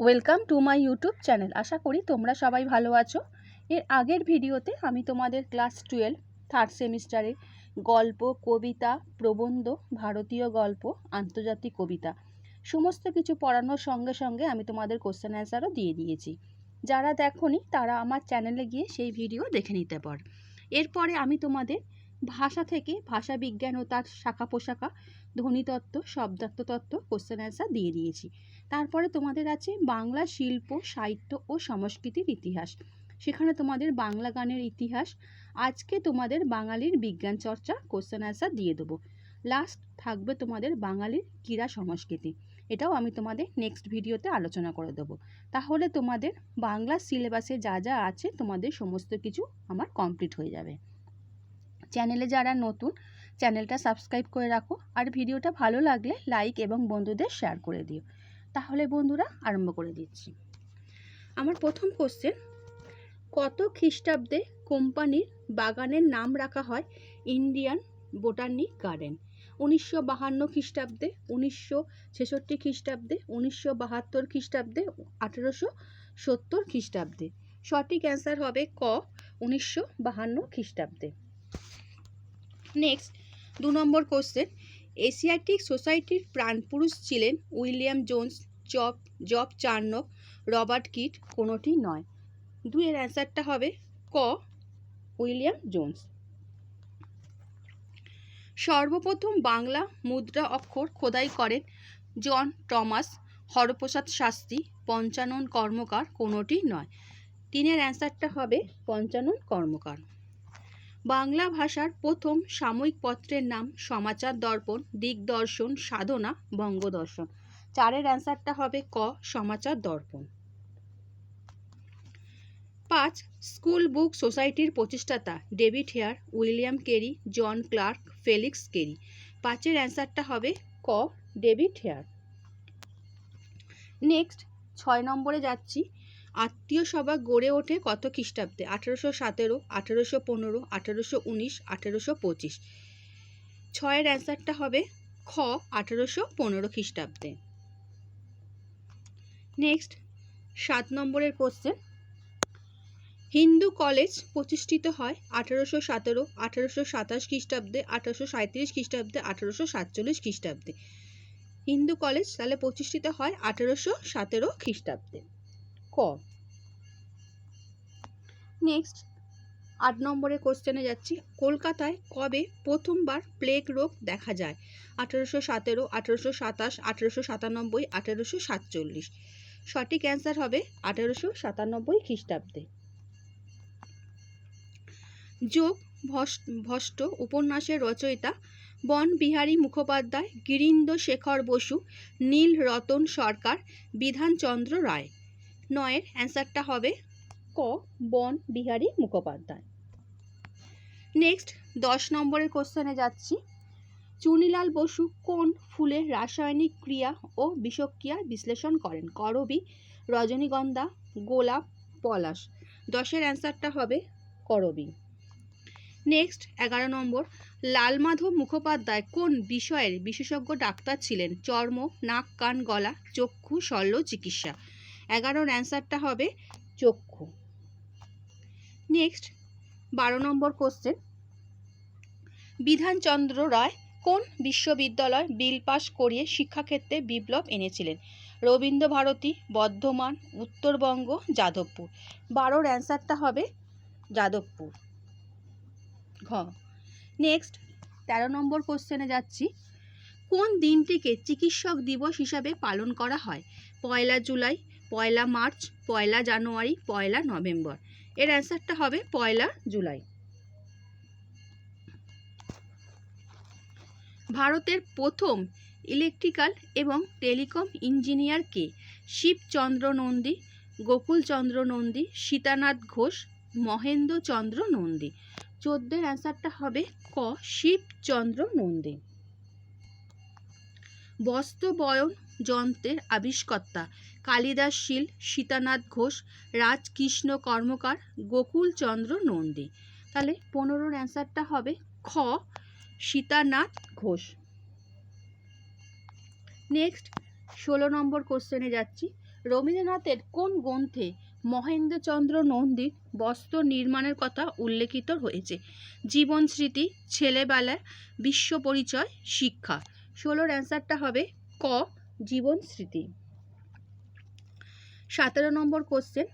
Welcome to my YouTube channel আশা করি তোমরা সবাই ভালো আছো। এর আগের ভিডিওতে আমি তোমাদের ক্লাস টুয়েলভ থার্ড সেমিস্টারের গল্প, কবিতা, প্রবন্ধ, ভারতীয় গল্প, আন্তর্জাতিক কবিতা সমস্ত কিছু পড়ানোর সঙ্গে সঙ্গে আমি তোমাদের কোশ্চেন অ্যান্সারও দিয়ে দিয়েছি। যারা দেখোনি তারা আমার চ্যানেলে গিয়ে সেই ভিডিও দেখে নিতে পার। এরপরে আমি তোমাদের ভাষা থেকে ভাষা বিজ্ঞান ও তার শাখা পোশাখা ধ্বনিতত্ত্ব শব্দার্থ তত্ত্ব কোশ্চেন অ্যান্সার দিয়ে দিয়েছি। তারপরে তোমাদের আছে বাংলা শিল্প, সাহিত্য ও সংস্কৃতির ইতিহাস। সেখানে তোমাদের বাংলা গানের ইতিহাস, আজকে তোমাদের বাঙালির বিজ্ঞান চর্চা কোশ্চেন অ্যান্সার দিয়ে দেবো। লাস্ট থাকবে তোমাদের বাঙালির ক্রীড়া সংস্কৃতি। এটাও আমি তোমাদের নেক্সট ভিডিওতে আলোচনা করে দেবো। তাহলে তোমাদের বাংলা সিলেবাসে যা যা আছে তোমাদের সমস্ত কিছু আমার কমপ্লিট হয়ে যাবে। চ্যানেলে যারা নতুন, চ্যানেলটা সাবস্ক্রাইব করে রাখো। আর ভিডিওটা ভালো লাগলে লাইক এবং বন্ধুদের শেয়ার করে দিও। তাহলে বন্ধুরা, আরম্ভ করে দিচ্ছি। আমার প্রথম কোশ্চেন কত খ্রিস্টাব্দে কোম্পানির বাগানের নাম রাখা হয় ইন্ডিয়ান বোটানিক গার্ডেন? উনিশশো বাহান্ন খ্রিস্টাব্দে, উনিশশো ছেষট্টি খ্রিস্টাব্দে, উনিশশো বাহাত্তর খ্রিস্টাব্দে, আঠেরোশো সত্তর খ্রিস্টাব্দে? সঠিক অ্যান্সার হবে ক, উনিশশো বাহান্ন খ্রিস্টাব্দে। নেক্সট দু নম্বর কোশ্চেন এশিয়াটিক সোসাইটির প্রাণপুরুষ ছিলেন William Jones, job job Charnock, Robert Kyd, কোনোটি নয়। দুইয়ের অ্যান্সারটা হবে ক, উইলিয়াম জোন্স। সর্বপ্রথম বাংলা মুদ্রা অক্ষর খোদাই করেন জন টমাস, হরপ্রসাদ শাস্ত্রী, পঞ্চানন কর্মকার, কোনোটি নয়। তিনের অ্যান্সারটা হবে পঞ্চানন কর্মকার। বাংলা ভাষার প্রথম সাময়িক পত্রের নাম সমাচার দর্পণ, দিগদর্শন, সাধনা, বঙ্গদর্শন। চারের অ্যান্সারটা হবে ক, সমাচার দর্পণ। পাঁচ, স্কুল বুক সোসাইটির প্রতিষ্ঠাতা David Hare, William Carey, John Clark, Felix Carey. পাঁচের অ্যান্সারটা হবে ক, ডেভিড হেয়ার। নেক্সট, ছয় নম্বরে যাচ্ছি। আত্মীয় সভা গড়ে ওঠে কত খ্রিস্টাব্দে? আঠেরোশো সতেরো, আঠেরোশো পনেরো, আঠেরোশো উনিশ, আঠেরোশো পঁচিশ। ছয়ের অ্যান্সারটা হবে খ, আঠেরোশো পনেরো খ্রিস্টাব্দে। নেক্সট, সাত নম্বরের কোশ্চেন। হিন্দু কলেজ প্রতিষ্ঠিত হয় আঠেরোশো সতেরো, আঠেরোশো সাতাশ খ্রিস্টাব্দে, আঠেরোশো সাঁত্রিশ খ্রিস্টাব্দে, আঠেরোশো সাতচল্লিশ খ্রিস্টাব্দে। হিন্দু কলেজ তাহলে প্রতিষ্ঠিত হয় আঠেরোশো সতেরো খ্রিস্টাব্দে। ক নেক্সট আট নম্বরের কোশ্চেনে যাচ্ছি। কলকাতায় কবে প্রথমবার প্লেগ রোগ দেখা যায়? আঠেরোশো সতেরো, আঠেরোশো সাতাশ, আঠেরোশো সাতানব্বই, আঠেরোশো সাতচল্লিশ। সঠিক অ্যান্সার হবে আঠেরোশো সাতানব্বই খ্রিস্টাব্দে। যোগ ভষ্ট উপন্যাসের রচয়িতা বন বিহারী মুখোপাধ্যায় গিরীন্দ্র শেখর বসু নীল রতন সরকার, বিধানচন্দ্র রায়। নয়ের অ্যান্সারটা হবে ক, বন বিহারী মুখোপাধ্যায়। নেক্সট, দশ নম্বরের কোশ্চেনে যাচ্ছি। চুনিলাল বসু কোন ফুলের রাসায়নিক ক্রিয়া ও বিষক্রিয়া বিশ্লেষণ করেন? করবি রজনীগন্ধা, গোলাপ, পলাশ। দশের অ্যান্সারটা হবে করবি নেক্সট, এগারো নম্বর, লালমাধব মুখোপাধ্যায় কোন বিষয়ের বিশেষজ্ঞ ডাক্তার ছিলেন? চর্ম, নাক, কান, গলা, চক্ষু, শল্য, চিকিৎসা। এগারোর অ্যান্সারটা হবে চক্ষু। নেক্সট, বারো নম্বর কোশ্চেন। বিধানচন্দ্র রায় কোন বিশ্ববিদ্যালয় বিল পাস করিয়ে শিক্ষাক্ষেত্রে বিপ্লব এনেছিলেন? রবীন্দ্র ভারতী বর্ধমান, উত্তরবঙ্গ, যাদবপুর। বারোর অ্যান্সারটা হবে যাদবপুর। ঘ। নেক্সট, তেরো নম্বর কোশ্চেনে যাচ্ছি। কোন দিনটিকে চিকিৎসক দিবস হিসাবে পালন করা হয়? পয়লা জুলাই পয়লা মার্চ, পয়লা জানুয়ারি, পয়লা নভেম্বর। এর অ্যান্সারটা হবে পয়লা জুলাই। ভারতের প্রথম ইলেকট্রিক্যাল এবং টেলিকম ইঞ্জিনিয়ার কে? শিবচন্দ্র নন্দী, গোকুলচন্দ্র নন্দী, সীতানাথ ঘোষ, মহেন্দ্রচন্দ্র নন্দী। চোদ্দের অ্যান্সারটা হবে ক? শিবচন্দ্র নন্দী। বস্ত্রবয়ন যন্ত্রের আবিষ্কর্তা। কালিদাস শীল, সীতানাথ ঘোষ, রাজকৃষ্ণ কর্মকার গোকুলচন্দ্র নন্দী। তাহলে পনেরোর অ্যান্সারটা হবে খ, সীতানাথ ঘোষ। নেক্সট, ষোলো নম্বর কোশ্চেনে যাচ্ছি। রবীন্দ্রনাথের কোন গ্রন্থে মহেন্দ্রচন্দ্র নন্দীর বস্ত্র নির্মাণের কথা উল্লেখিত হয়েছে? জীবন স্মৃতি, ছেলেবেলা, বিশ্ব পরিচয়, শিক্ষা। ষোলোর অ্যান্সারটা হবে ক জীবন স্মৃতি। সতেরো নম্বর কোশ্চেন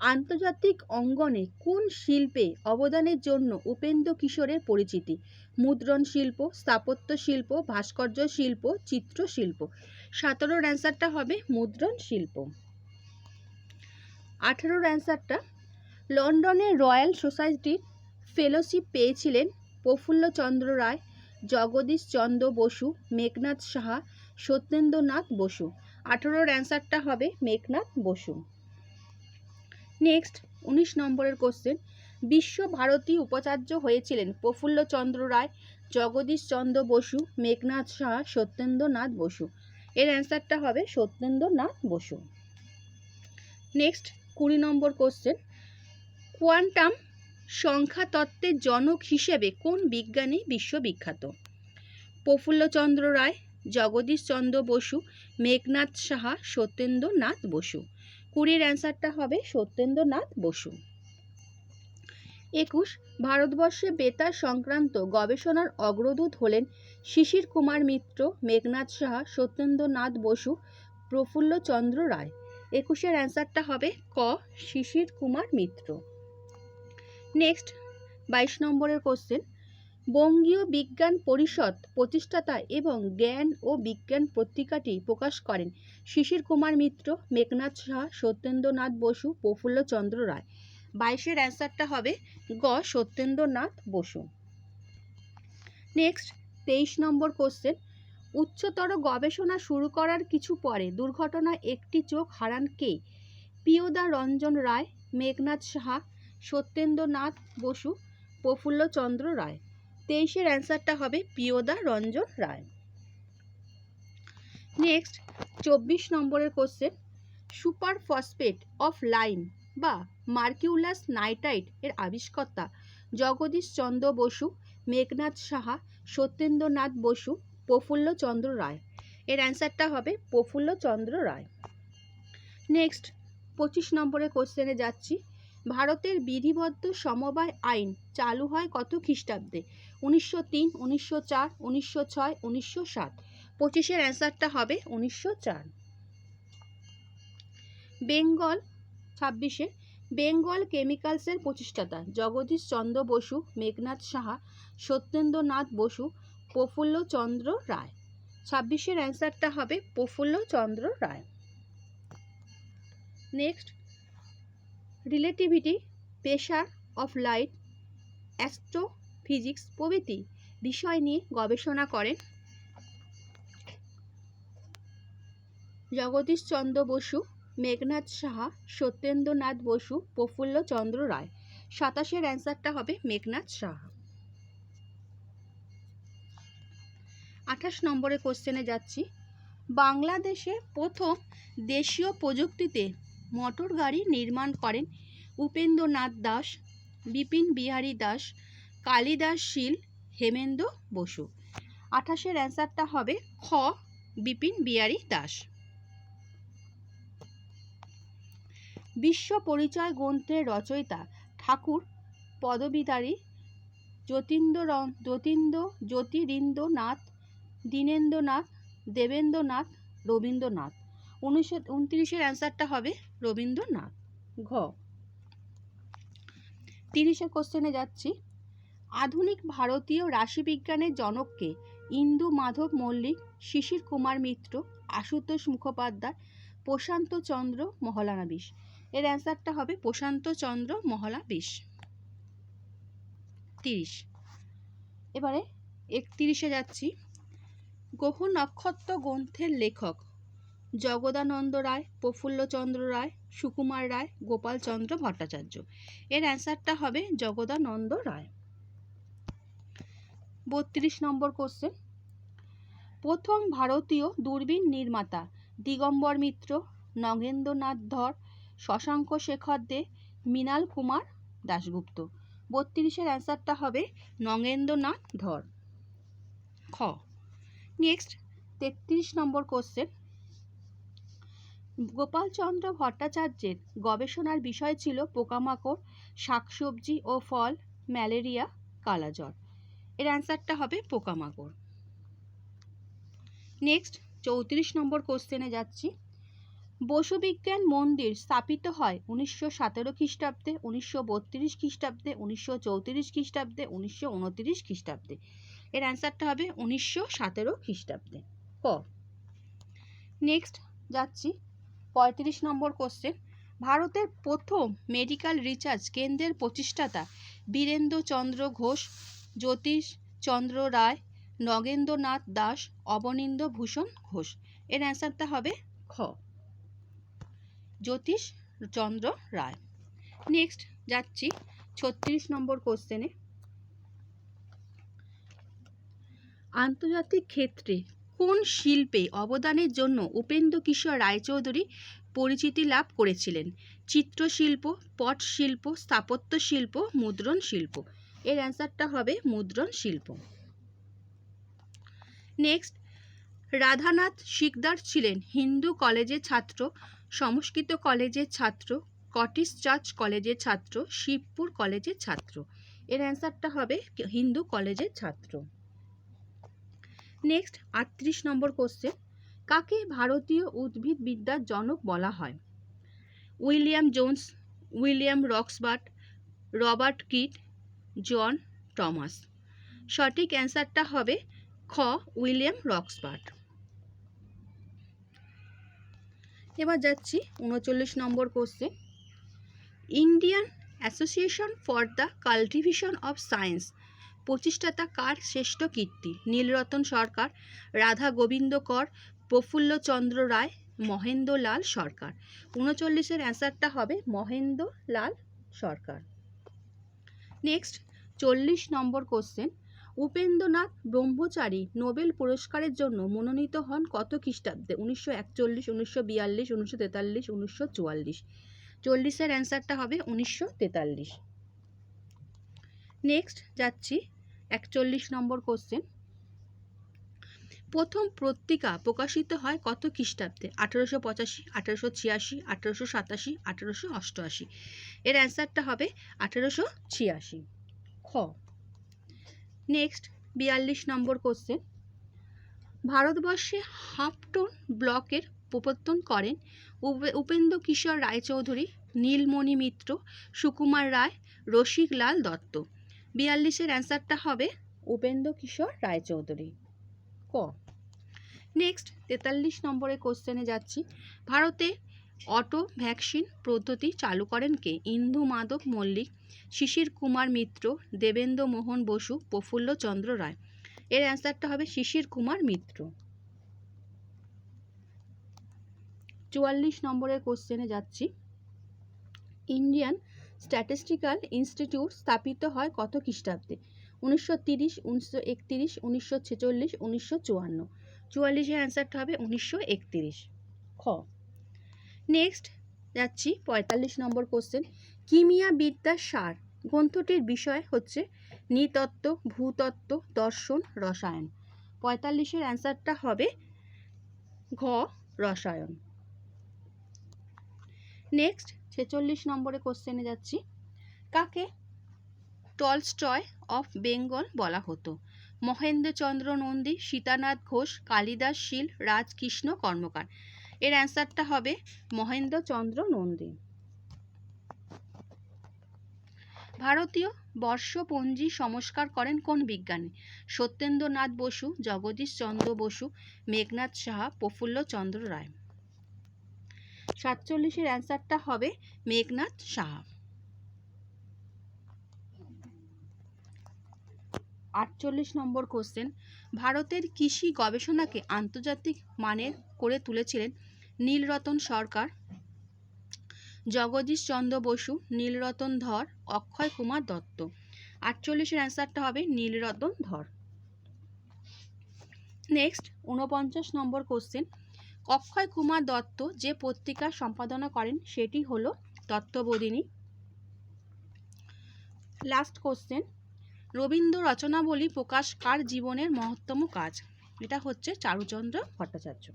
আন্তর্জাতিক অঙ্গনে কোন শিল্পে অবদানের জন্য উপেন্দ্র কিশোরের পরিচিতি? মুদ্রণ শিল্প, স্থাপত্য শিল্প, ভাস্কর্য শিল্প চিত্রশিল্প সতেরোর অ্যান্সারটা হবে মুদ্রণ শিল্প। আঠেরোর অ্যান্সারটা লন্ডনের রয়্যাল সোসাইটির ফেলোশিপ পেয়েছিলেন প্রফুল্লচন্দ্র রায় জগদীশ চন্দ্র বসু, মেঘনাথ সাহা, সত্যেন্দ্রনাথ বসু। আঠেরোর অ্যান্সারটা হবে মেঘনাথ বসু। নেক্সট, উনিশ নম্বরের কোশ্চেন বিশ্ব ভারতী উপাচার্য হয়েছিলেন প্রফুল্লচন্দ্র রায়, জগদীশ চন্দ্র বসু, মেঘনাথ সাহা, সত্যেন্দ্রনাথ বসু। এর অ্যান্সারটা হবে সত্যেন্দ্রনাথ বসু। নেক্সট, কুড়ি নম্বর কোশ্চেন কোয়ান্টাম সংখ্যা তত্ত্বের জনক হিসেবে কোন বিজ্ঞানী বিশ্ববিখ্যাত? প্রফুল্লচন্দ্র রায়, জগদীশ চন্দ্র বসু, মেঘনাথ সাহা, সত্যেন্দ্রনাথ বসু। কুড়ির অ্যান্সারটা হবে সত্যেন্দ্রনাথ বসু। একুশ, ভারতবর্ষে বেতার সংক্রান্ত গবেষণার অগ্রদূত হলেন শিশির কুমার মিত্র, মেঘনাথ সাহা, সত্যেন্দ্রনাথ বসু, প্রফুল্লচন্দ্র রায়। একুশের অ্যান্সারটা হবে ক, শিশির কুমার মিত্র। নেক্সট বাইশ নম্বরের কোশ্চেন বঙ্গীয় বিজ্ঞান পরিষদ প্রতিষ্ঠাতা এবং জ্ঞান ও বিজ্ঞান পত্রিকাটি প্রকাশ করেন শিশির কুমার মিত্র, মেঘনাথ সাহা, সত্যেন্দ্রনাথ বসু প্রফুল্লচন্দ্র রায়। বাইশের অ্যান্সারটা হবে গ, সত্যেন্দ্রনাথ বসু। নেক্সট তেইশ নম্বর কোশ্চেন উচ্চতর গবেষণা শুরু করার কিছু পরে দুর্ঘটনায় একটি চোখ হারান কে? পিয়দা রঞ্জন রায়, মেঘনাথ সাহা সত্যেন্দ্রনাথ বসু, প্রফুল্লচন্দ্র রায়। তেইশের অ্যান্সারটা হবে পিয়দা রঞ্জন রায়। নেক্সট, চব্বিশ নম্বরের question. Super phosphate of lime বা মার্কিউলাস নাইটাইট এর আবিষ্কর্তা জগদীশ চন্দ্র বসু, মেঘনাথ সাহা, সত্যেন্দ্রনাথ বসু, প্রফুল্লচন্দ্র রায়। এর অ্যান্সারটা হবে প্রফুল্লচন্দ্র রায়। নেক্সট, পঁচিশ নম্বরের কোশ্চেনে যাচ্ছি। ভারতের বিধিবদ্ধ সমবায় আইন চালু হয় কত খ্রিস্টাব্দে? উনিশশো তিন, উনিশশো চার, উনিশশো ছয়, উনিশশো সাত। পঁচিশের অ্যান্সারটা হবে উনিশশো চার। বেঙ্গল ছাব্বিশে। বেঙ্গল কেমিক্যালসের প্রতিষ্ঠাতা জগদীশ চন্দ্র বসু, মেঘনাথ সাহা, সত্যেন্দ্রনাথ বসু প্রফুল্লচন্দ্র রায়। ছাব্বিশের অ্যান্সারটা হবে Prafullachandra Ray. Next. Relativity pressure of light astrophysics প্রভৃতি বিষয় নিয়ে গবেষণা করেন জগদীশ চন্দ্র বসু, মেঘনাথ সাহা, সত্যেন্দ্রনাথ বসু প্রফুল্লচন্দ্র রায়। সাতাশের অ্যান্সারটা হবে মেঘনাথ সাহা। আঠাশ নম্বরে কোশ্চেনে যাচ্ছি। বাংলাদেশে প্রথম দেশীয় প্রযুক্তিতে মোটর গাড়ি নির্মাণ করেন উপেন্দ্রনাথ দাস, বিপিন বিহারী দাস, কালিদাস শীল, হেমেন্দ্র বসু। আঠাশের অ্যান্সারটা হবে খ, বিপিন বিহারী দাস। বিশ্ব পরিচয় গ্রন্থের রচয়িতা ঠাকুর পদবিদারী যতীন্দ্র যতীন্দ্র জ্যোতিরিন্দ্রনাথ, দীনেন্দ্রনাথ, দেবেন্দ্রনাথ, রবীন্দ্রনাথ। উনিশশো উনত্রিশের অ্যান্সারটা হবে রবীন্দ্রনাথ। ঘ। তিরিশের কোশ্চেনে যাচ্ছি। আধুনিক ভারতীয় রাশিবিজ্ঞানের জনককে ইন্দু মাধব মল্লিক, শিশির কুমার মিত্র, আশুতোষ মুখোপাধ্যায়, প্রশান্ত চন্দ্র মহলানাবিশ এর অ্যান্সারটা হবে প্রশান্ত চন্দ্র মহলাবিশ তিরিশ। এবারে একত্রিশে যাচ্ছি। গ্রহ নক্ষত্র গ্রন্থের লেখক জগদানন্দ রায়, প্রফুল্লচন্দ্র রায়, সুকুমার রায়, গোপালচন্দ্র ভট্টাচার্য। এর অ্যান্সারটা হবে জগদানন্দ রায়। বত্রিশ নম্বর কোশ্চেন প্রথম ভারতীয় দূরবীন নির্মাতা দিগম্বর মিত্র, নগেন্দ্রনাথ ধর, শশাঙ্ক শেখর দে, মৃণাল কুমার দাশগুপ্ত। বত্রিশের অ্যান্সারটা হবে নগেন্দ্রনাথ ধর। খ। নেক্সট তেত্রিশ নম্বর কোশ্চেন গোপালচন্দ্র ভট্টাচার্যের গবেষণার বিষয় ছিল পোকামাকড়, শাকসবজি ও ফল, ম্যালেরিয়া, কালাজ্বর। এর অ্যান্সারটা হবে পোকামাকড়। নেক্সট, চৌত্রিশ নম্বর কোশ্চেনে যাচ্ছি। বসু বিজ্ঞান মন্দির স্থাপিত হয় উনিশশো সতেরো খ্রিস্টাব্দে, উনিশশো বত্রিশ খ্রিস্টাব্দে, উনিশশো চৌত্রিশ খ্রিস্টাব্দে, উনিশশো উনত্রিশ খ্রিস্টাব্দে। এর অ্যান্সারটা হবে উনিশশো সতেরো খ্রিস্টাব্দে। ক? নেক্সট, যাচ্ছি। পঁয়ত্রিশ নম্বর কোশ্চেন ভারতের প্রথম মেডিকেল রিসার্চ কেন্দ্রের প্রতিষ্ঠাতা বীরেন্দ্র চন্দ্র ঘোষ জ্যোতিষ চন্দ্র রায়, নগেন্দ্রনাথ দাস অবনীন্দ্র ভূষণ ঘোষ। এর অ্যান্সারটা হবে খ জ্যোতিষ চন্দ্র রায়। নেক্সট যাচ্ছি ছত্রিশ নম্বর কোশ্চেনে আন্তর্জাতিক ক্ষেত্রে কোন শিল্পে অবদানের জন্য উপেন্দ্র কিশোর রায়চৌধুরী পরিচিতি লাভ করেছিলেন? চিত্রশিল্প পট শিল্প স্থাপত্য শিল্প মুদ্রণ শিল্প। এর অ্যান্সারটা হবে মুদ্রণ শিল্প। নেক্সট, রাধানাথ শিকদার ছিলেন হিন্দু কলেজের ছাত্র, সংস্কৃত কলেজের ছাত্র কটিশ চার্চ কলেজের ছাত্র, শিবপুর কলেজের ছাত্র। এর অ্যান্সারটা হবে হিন্দু কলেজের ছাত্র। নেক্সট আটত্রিশ নম্বর কোশ্চেন কাকে ভারতীয় উদ্ভিদবিদ্যার জনক বলা হয়? William Jones, William Roxburgh, Robert Kyd, John Thomas. সঠিক অ্যান্সারটা হবে খ, উইলিয়াম রক্সবার্ট। এবার যাচ্ছি উনচল্লিশ নম্বর question Indian Association for the Cultivation of Science প্রতিষ্ঠাতা কার শ্রেষ্ঠ কীর্তি? নীলরতন সরকার, রাধা গোবিন্দ কর, প্রফুল্লচন্দ্র রায়, মহেন্দ্রলাল সরকার। উনচল্লিশের অ্যান্সারটা হবে মহেন্দ্রলাল সরকার। নেক্সট, চল্লিশ নম্বর কোশ্চেন। উপেন্দ্রনাথ ব্রহ্মচারী নোবেল পুরস্কারের জন্য মনোনীত হন কত খ্রিস্টাব্দে? উনিশশো একচল্লিশ, উনিশশো বিয়াল্লিশ, উনিশশো তেতাল্লিশ, উনিশশো চুয়াল্লিশ। চল্লিশের অ্যান্সারটা হবে উনিশশো তেতাল্লিশ। নেক্সট যাচ্ছি একচল্লিশ নম্বর কোশ্চেন প্রথম পত্রিকা প্রকাশিত হয় কত খ্রিস্টাব্দে? আঠেরোশো পঁচাশি, আঠেরোশো ছিয়াশি, আঠেরোশো সাতাশি, আঠেরোশো অষ্টআশি। এর অ্যান্সারটা হবে আঠেরোশো ছিয়াশি। খ। নেক্সট বিয়াল্লিশ নম্বর কোশ্চেন ভারতবর্ষে হাফটন ব্লকের প্রবর্তন করেন উপ- উপেন্দ্র কিশোর রায়চৌধুরী, নীলমণি মিত্র, সুকুমার রায়, রসিকলাল দত্ত। বিয়াল্লিশের অ্যান্সারটা হবে উপেন্দ্র কিশোর রায়চৌধুরী। ক। নেক্সট তেতাল্লিশ নম্বরের কোশ্চেনে যাচ্ছি। ভারতে অটো ভ্যাকসিন পদ্ধতি চালু করেন কে? ইন্দু মাধব মল্লিক শিশির কুমার মিত্র দেবেন্দ্র মোহন বসু প্রফুল্ল চন্দ্র রায়। এর অ্যান্সারটা হবে শিশির কুমার মিত্র। চুয়াল্লিশ নম্বরের কোশ্চেনে যাচ্ছি। ইন্ডিয়ান স্ট্যাটিস্টিক্যাল ইনস্টিটিউট স্থাপিত হয় কত খ্রিস্টাব্দে? উনিশশো তিরিশ, উনিশশো একতিরিশ, উনিশশো ছেচল্লিশ, উনিশশো চুয়ান্ন। চুয়াল্লিশের অ্যান্সারটা হবে উনিশশো একতিরিশ। খ। নেক্সট যাচ্ছি, পঁয়তাল্লিশ নম্বর কোশ্চেন। কিমিয়া বিদ্যার সার গ্রন্থটির বিষয় হচ্ছে নৃতত্ত্ব, ভূতত্ত্ব, দর্শন, রসায়ন। পঁয়তাল্লিশের অ্যান্সারটা হবে ঘ, রসায়ন। নেক্সট ছেচল্লিশ নম্বরে কোশ্চেনে যাচ্ছি। কাকে? টলস্টয় অফ বেঙ্গল বলা হতো। মহেন্দ্রচন্দ্র নন্দী, সীতানাথ ঘোষ, কালিদাস শীল, রাজকৃষ্ণ কর্মকার। এর অ্যান্সারটা হবে মহেন্দ্রচন্দ্র নন্দী। ভারতীয় বর্ষপঞ্জি সংস্কার করেন কোন বিজ্ঞানী? সত্যেন্দ্রনাথ বসু, জগদীশ চন্দ্র বসু, মেঘনাথ সাহা প্রফুল্ল চন্দ্র রায়। সাতচল্লিশের অ্যান্সারটা হবে মেঘনাথ সাহা আটচল্লিশ নম্বর কোশ্চেন। ভারতের কৃষি গবেষণাকে আন্তর্জাতিক মানের করে তুলেছিলেন নীলরতন সরকার, জগদীশ চন্দ্র বসু, নীলরতন ধর, অক্ষয় কুমার দত্ত। আটচল্লিশের অ্যান্সারটা হবে নীলরতন ধর। নেক্সট উনপঞ্চাশ নম্বর কোশ্চেন। অক্ষয় কুমার দত্ত যে পত্রিকা সম্পাদনা করেন সেটি হলো তত্ত্ববোধিনী। লাস্ট কোশ্চেন রবীন্দ্র রচনাবলী প্রকাশ কার জীবনের মহত্তম কাজ? এটা হচ্ছে চারুচন্দ্র ভট্টাচার্য।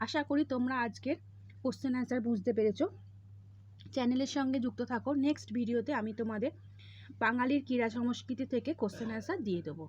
আশা করি তোমরা আজকের কোশ্চেন অ্যান্সার বুঝতে পেরেছ। চ্যানেলের সঙ্গে যুক্ত থাকো। নেক্সট ভিডিওতে আমি তোমাদের বাঙালির ক্রীড়া সংস্কৃতি থেকে কোশ্চেন অ্যান্সার দিয়ে দেবো।